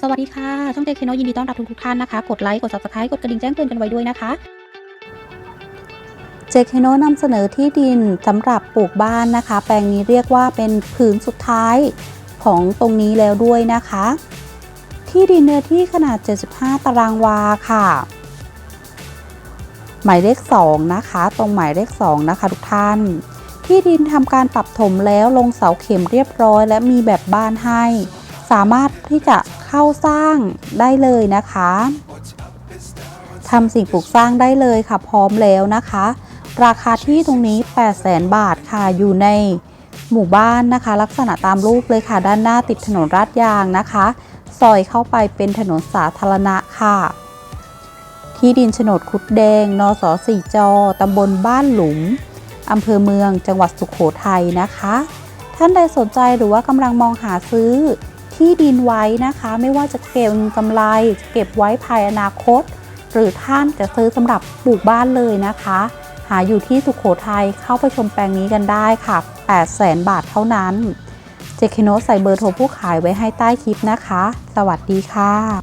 สวัสดีค่ะ ช่องเจคโนยินดีต้อนรับทุกๆท่านนะคะ กดไลค์ กด subscribe กดกระดิ่งแจ้งเตือนกันไว้ด้วยนะคะ เจคโนนำเสนอที่ดินสำหรับปลูกบ้านนะคะ แปลงนี้เรียกว่าเป็นผืนสุดท้ายของตรงนี้แล้วด้วยนะคะ ที่ดินเนื้อที่ขนาด 75 ตารางวาค่ะหมายเลข 2 นะคะ ตรงหมายเลข 2 นะคะ ทุกท่าน ที่ดินทำการปรับถมแล้วลงเสาเข็มเรียบร้อย และมีแบบบ้านให้ สามารถที่จะเข้าสร้างได้เลยนะคะทำสิ่งปลูกสร้างได้เลยค่ะพร้อมแล้วนะคะ ราคาที่ตรงนี้ 8 0 0 0 0 0 บาทค่ะอยู่ในหมู่บ้านนะคะ ลักษณะตามรูปเลยค่ะ ด้านหน้าติดถนนลาดยางนะคะ ซอยเข้าไปเป็นถนนสาธารณะค่ะ ที่ดินโฉนดคุดแดง นสสี่จอตำบลบ้านหลุมอำเภอเมืองจังหวัดสุขโขทัยนะคะ ท่านใดสนใจหรือว่ากำลังมองหาซื้อ ที่ดินไว้นะคะ ไม่ว่าจะเก็บกำไรจะเก็บไว้ภายอนาคต หรือท่านจะซื้อสำหรับปลูกบ้านเลยนะคะ หาอยู่ที่สุขโขทัยเข้าไปชมแปลงนี้กันได้ค่ะ 8 0 0แสนบาทเท่านั้น เจคโนใส่เบอร์โทรผู้ขายไว้ให้ใต้คลิปนะคะ สวัสดีค่ะ